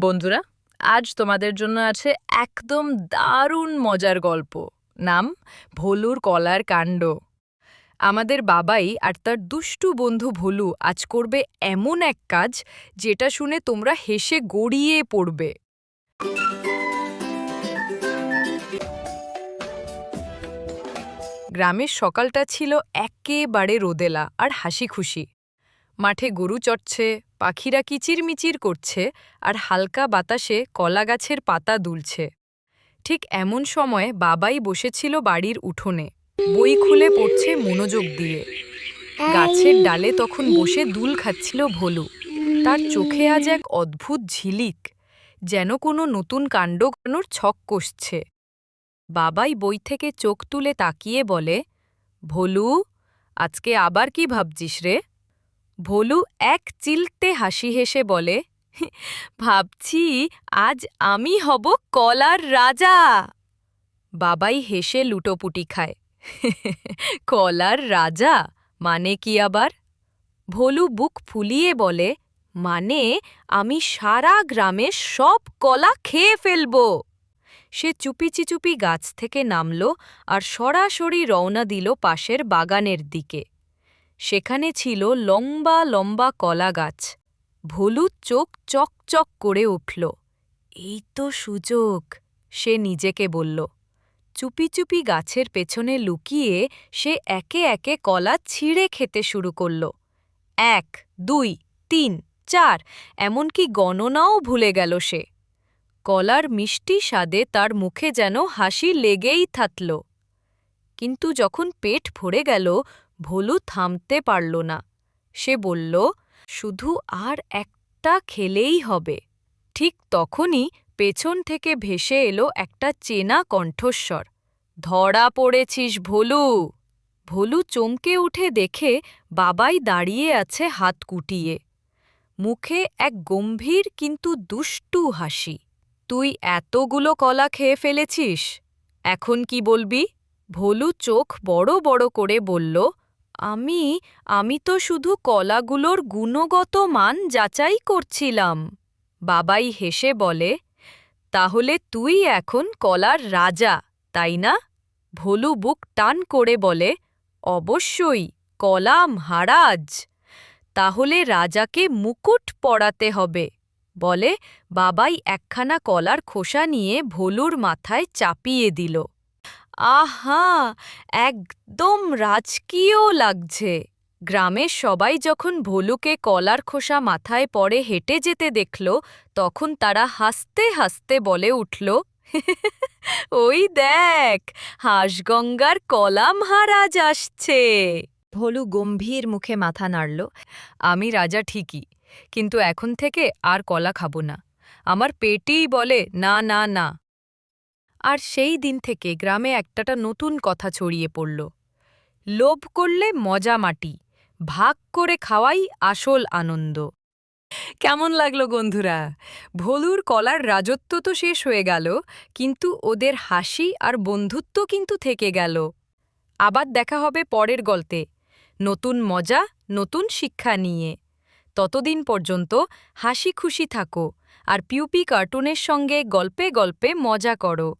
বন্ধুরা, আজ তোমাদের জন্য আছে একদম দারুণ মজার গল্প। নাম, ভোলুর কলার কাণ্ড। আমাদের বাবাই আর তার দুষ্টু বন্ধু ভোলু আজ করবে এমন এক কাজ, যেটা শুনে তোমরা হেসে গড়িয়ে পড়বে। গ্রামের সকালটা ছিল একেবারে রোদেলা আর হাসি খুশি মাঠে গরু চড়ছে, পাখিরা কিচিরমিচির করছে আর হালকা বাতাসে কলা গাছের পাতা দুলছে। ঠিক এমন সময় বাবাই বসেছিল বাড়ির উঠোনে। বই খুলে পড়ছে মনোযোগ দিয়ে। গাছের ডালে তখন বসে দুল খাচ্ছিল ভোলু। তার চোখে আজ এক অদ্ভুত ঝিলিক, যেন কোনো নতুন কাণ্ড ঘটানোর ছক কষছে। বাবাই বই থেকে চোখ তুলে তাকিয়ে বলে, ভোলু, আজকে আবার কি ভাবছিস রে? ভোলু এক চিলতে হাসি হেসে বলে, ভাবছি আজ আমি হব কলার রাজা। বাবাই হেসে লুটোপুটি খায়, কলার রাজা মানে কি আবার? ভোলু বুক ফুলিয়ে বলে মানে আমি সারা গ্রামে সব কলা খেয়ে ফেলব। সে চুপি চিচুপি গাছ থেকে নামল আর সরাসরি রওনা দিল পাশের বাগানের দিকে। সেখানে ছিল লম্বা লম্বা কলা গাছ। ভোলু চোখ চকচক করে উঠল। এই তো সুযোগ সে নিজেকে বলল। চুপি চুপি গাছের পেছনে লুকিয়ে সে একে একে কলা ছিঁড়ে খেতে শুরু করল। এক, দুই, তিন, চার, এমনকি গণনাও ভুলে গেল সে। কলার মিষ্টি স্বাদে তার মুখে যেন হাসি লেগেই থাকল কিন্তু যখন পেট ভরে গেল ভোলু থামতে পারল না। সে বলল, শুধু আর একটা খেলেই হবে। ঠিক তখনই পেছন থেকে ভেসে এলো একটা চেনা কণ্ঠস্বর, ধরা পড়েছিস ভোলু। ভোলু চমকে উঠে দেখে বাবাই দাঁড়িয়ে আছে হাত কুটিয়ে। মুখে এক গম্ভীর কিন্তু দুষ্টু হাসি, তুই এতগুলো কলা খেয়ে ফেলেছিস? এখন কি বলবি? ভোলু চোখ বড় বড় করে বলল আমি আমি তো শুধু কলাগুলোর গুণগত মান যাচাই করছিলাম। বাবাই হেসে বলে, তাহলে তুই এখন কলার রাজা, তাই না? ভোলু বুক টান করে বলে, অবশ্যই, কলা মহারাজ। তাহলে রাজাকে মুকুট পড়াতে হবে। বলে বাবাই একখানা কলার খোসা নিয়ে ভোলুর মাথায় চাপিয়ে দিল। আহা, একদম রাজকীয় লাগছে। গ্রামের সবাই যখন ভোলুকে কলার খোসা মাথায় পড়ে হেঁটে যেতে দেখল, তখন তারা হাসতে হাসতে বলে উঠল, ওই দেখ, হাঁসগঙ্গার কলা মহারাজ আসছে। ভোলু গম্ভীর মুখে মাথা নাড়ল, আমি রাজা ঠিকই, কিন্তু এখন থেকে আর কলা খাব না। আমার পেটেই বলে, না না না। আর সেই দিন থেকে গ্রামে একটাটা নতুন কথা ছড়িয়ে পড়ল। লোভ করলে মজা মাটি, ভাগ করে খাওয়াই আসল আনন্দ। কেমন লাগল বন্ধুরা? ভোলুর কলার রাজত্ব তো শেষ হয়ে গেল, কিন্তু ওদের হাসি আর বন্ধুত্ব কিন্তু থেকে গেল। আবার দেখা হবে পরের গল্পে। নতুন মজা, নতুন শিক্ষা নিয়ে। ততদিন পর্যন্ত হাসি খুশি থাকো, আর পিউপি কার্টুনের সঙ্গে গল্পে গল্পে মজা করো।